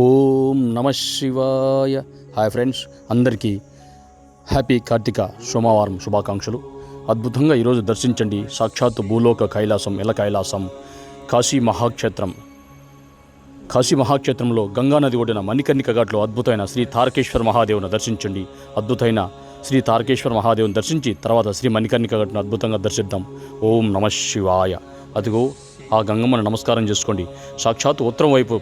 ఓం నమ శివాయ. Hi friends అందరికీ హ్యాపీ కార్తీక సోమవారం శుభాకాంక్షలు. అద్భుతంగా ఈరోజు దర్శించండి. సాక్షాత్తు భూలోక కైలాసం ఎల కైలాసం కాశీ మహాక్షేత్రం. కాశీ మహాక్షేత్రంలో గంగానది ఒడిన మణికర్ణిక ఘాట్లో అద్భుతమైన శ్రీ తారకేశ్వర మహాదేవుని దర్శించండి. అద్భుతమైన శ్రీ తారకేశ్వర మహాదేవుని దర్శించి తర్వాత శ్రీ మణికర్ణిక ఘాట్ను అద్భుతంగా దర్శిద్దాం. ఓం నమ శివాయ. అదిగో ఆ గంగమ్మను నమస్కారం చేసుకోండి. సాక్షాత్తు ఉత్తరం వైపు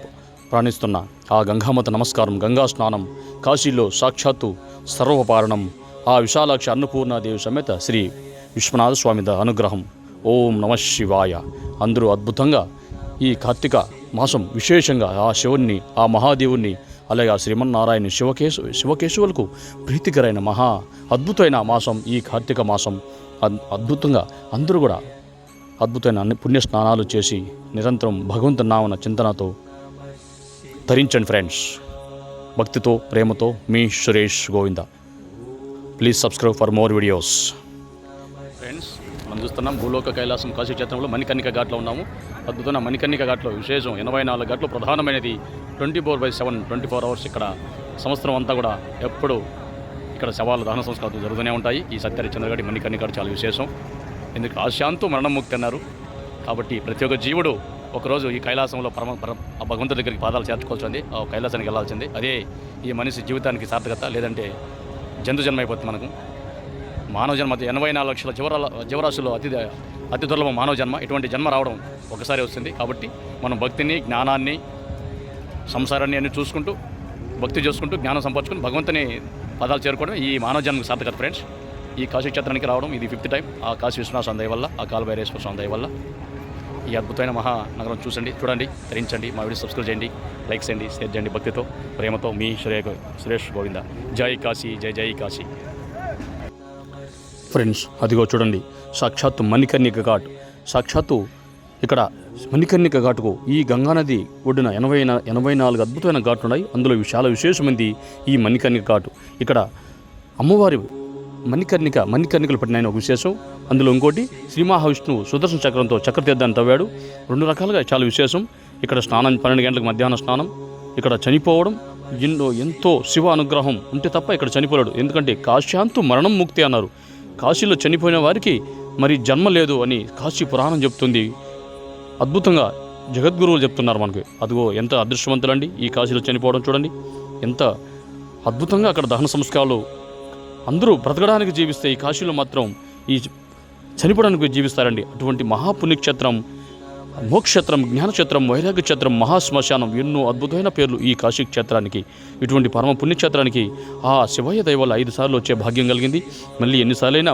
ప్రాణిస్తున్న ఆ గంగామత నమస్కారం గంగా స్నానం కాశీలో సాక్షాత్తు సర్వపారణం ఆ విశాలాక్ష అన్నపూర్ణాదేవి సమేత శ్రీ విశ్వనాథ స్వామి ద అనుగ్రహం. ఓం నమ శివాయ. అందరూ అద్భుతంగా ఈ కార్తీక మాసం విశేషంగా ఆ శివుణ్ణి ఆ మహాదేవుణ్ణి అలాగే ఆ శ్రీమన్నారాయణ శివకేశు శివకేశవులకు ప్రీతికరైన మహా అద్భుతమైన మాసం ఈ కార్తీక మాసం. అద్భుతంగా అందరూ కూడా అద్భుతమైన అన్ని పుణ్య స్నానాలు చేసి నిరంతరం భగవంతు నామన చింతనతో ధరించండి ఫ్రెండ్స్. భక్తితో ప్రేమతో మీ Suresh Govinda. Please subscribe for more videos. Friends మనం చూస్తున్నాం భూలోక కైలాసం కాశీ క్షేత్రంలో మణికర్ణిక ఘాట్లో ఉన్నాము. అద్భుతమైన మణికర్ణిక ఘాట్లో విశేషం ఎనభై నాలుగు ఘాట్లు ప్రధానమైనది. Twenty four by seven twenty four hours ఇక్కడ సంవత్సరం అంతా కూడా ఎప్పుడు ఇక్కడ శవాల దహన సంస్కారాలు జరుగుతూనే ఉంటాయి. ఈ సత్యహరిచంద్రగడి మణికర్ణిక ఘాట్ చాలా విశేషం. ఎందుకు? ఆశాంతు మరణం ముక్తి అన్నారు. కాబట్టి ప్రతి ఒక్క జీవుడు ఒకరోజు ఈ కైలాసంలో పరమ పర- భగవంతుడి దగ్గరికి పాదాలు చేర్చుకోవాల్సింది ఆ కైలాసానికి వెళ్ళాల్సింది. అదే ఈ మనిషి జీవితానికి సార్థకత లేదంటే జంతు జన్మ అయిపోతుంది మనకు. మానవ జన్మ ఎనభై నాలుగు లక్షల జీవరా జీవరాశుల్లో అతి అతి దుర్లభం మానవ జన్మ. ఇటువంటి జన్మ రావడం ఒకసారి వస్తుంది. కాబట్టి మనం భక్తిని జ్ఞానాన్ని సంసారాన్ని అన్ని చూసుకుంటూ భక్తి చేసుకుంటూ జ్ఞానం సంపాదించుకుని భగవంతుని పదాలు చేరుకోవడం ఈ మానవ జన్మకు సార్థకత ఫ్రెండ్స్ ఈ కాశీ క్షేత్రానికి రావడం ఇది ఫిఫ్త్ టైం ఆ కాశీ విశ్వనాథ సందయ దయ వల్ల ఆ కాలభైరేశ్వర సందయ వల్ల. ఈ అద్భుతమైన మహానగరం చూసండి చూడండి ధరించండి మా వీడియో సబ్స్క్రైబ్ చేయండి లైక్ చేయండి షేర్ చేయండి భక్తితో ప్రేమతో మీ శ్రేయ సురేష్ గోవింద. జై కాశీ జై జై కాశీ. ఫ్రెండ్స్ అదిగో చూడండి సాక్షాత్తు మణికర్ణిక ఘాట్. సాక్షాత్తు ఇక్కడ మణికర్ణిక ఘాటుకు ఈ గంగానది ఒడ్డున ఎనభై ఎనభై నాలుగు అద్భుతమైన ఘాట్లు ఉన్నాయి అందులో చాలా విశేషమైంది ఈ మణికర్ణిక ఘాటు. ఇక్కడ అమ్మవారి మణికర్ణిక మణికర్ణికలు పట్టిన ఒక విశేషం. అందులో ఇంకోటి శ్రీ మహావిష్ణువు సుదర్శన చక్రంతో చక్రతీర్థాన్ని తవ్వాడు రెండు రకాలుగా చాలా విశేషం. ఇక్కడ స్నానం పన్నెండు గంటలకు మధ్యాహ్న స్నానం ఇక్కడ చనిపోవడం ఎన్నో ఎంతో శివ అనుగ్రహం ఉంటే తప్ప ఇక్కడ చనిపోలేడు. ఎందుకంటే కాశ్యాంతు మరణం ముక్తి అన్నారు. కాశీలో చనిపోయిన వారికి మరి జన్మ లేదు అని కాశీ పురాణం చెప్తుంది. అద్భుతంగా జగద్గురువులు చెప్తున్నారు మనకి. అదిగో ఎంత అదృష్టవంతులండి. ఈ కాశీలో చనిపోవడం చూడండి. ఎంత అద్భుతంగా అక్కడ దహన సంస్కారాలు అందరూ బ్రతకడానికి జీవిస్తే ఈ కాశీలో మాత్రం ఈ చనిపోవడానికి జీవిస్తారండి. అటువంటి మహాపుణ్యక్షేత్రం మోక్షేత్రం జ్ఞానక్షేత్రం వైరాగ్య క్షేత్రం మహాశ్మశానం ఎన్నో అద్భుతమైన పేర్లు ఈ కాశీ క్షేత్రానికి ఇటువంటి పరమ పుణ్యక్షేత్రానికి ఆ శివయ్య దైవాలు ఐదు సార్లు వచ్చే భాగ్యం కలిగింది. మళ్ళీ ఎన్నిసార్లైనా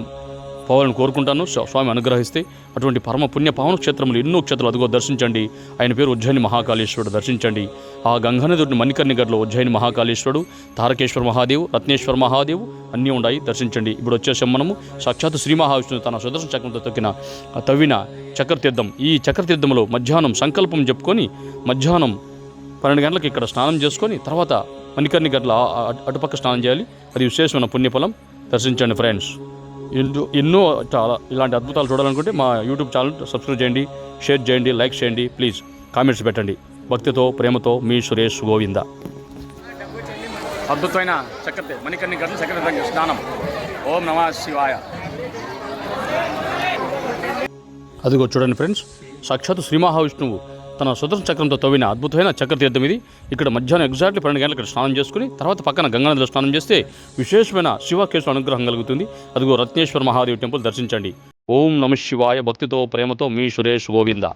పోవాలని కోరుకుంటాను. స్వామి అనుగ్రహిస్తే అటువంటి పరమ పుణ్య పావన క్షేత్రములు ఎన్నో క్షేత్రాలు అదిగో దర్శించండి. ఆయన పేరు ఉజ్జయిని మహాకాళేశ్వరుడు. దర్శించండి. ఆ గంగానదుడిని మణికర్ణిగడ్లో ఉజ్జయిని మహాకాళేశ్వరుడు తారకేశ్వర మహాదేవ్ రత్నేశ్వర మహాదేవ్ అన్నీ ఉన్నాయి దర్శించండి. ఇప్పుడు వచ్చేసాం మనము. సాక్షాత్ శ్రీ మహావిష్ణువు తన సుదర్శన చక్రంతో తొక్కిన తవ్విన చక్రతీర్థం. ఈ చక్రతీర్థంలో మధ్యాహ్నం సంకల్పం చెప్పుకొని మధ్యాహ్నం పన్నెండు గంటలకు ఇక్కడ స్నానం చేసుకొని తర్వాత మణికర్ణి గట్ల అటుపక్క స్నానం చేయాలి. అది విశేషమైన పుణ్యఫలం. దర్శించండి ఫ్రెండ్స్. ఎన్నో ఎన్నో చాలా ఇలాంటి అద్భుతాలు చూడాలనుకుంటే మా యూట్యూబ్ ఛానల్ సబ్స్క్రైబ్ చేయండి షేర్ చేయండి లైక్ చేయండి ప్లీజ్ కామెంట్స్ పెట్టండి. భక్తితో ప్రేమతో మీ సురేష్ గోవింద. అద్భుతమైన చక్రతే మణికర్ణి గట్ల చక్రతే స్నానం. ఓం నమ శివాయ. అదిగో చూడండి ఫ్రెండ్స్ సాక్షాత్ శ్రీ మహావిష్ణువు తన సుదర్శన చక్రంతో తవ్విన అద్భుతమైన చక్రతీర్థం ఇది. ఇక్కడ మధ్యాహ్నం ఎగ్జాక్ట్లీ పన్నెండు గంటలకు ఇక్కడ స్నానం చేసుకుని తర్వాత పక్కన గంగానదిలో స్నానం చేస్తే విశేషమైన శివకేశ్వర అనుగ్రహం కలుగుతుంది. అదిగో రత్నేశ్వర మహాదేవ్ టెంపుల్ దర్శించండి. ఓం నమ శివాయ భక్తితో ప్రేమతో మీ సురేష్ గోవింద.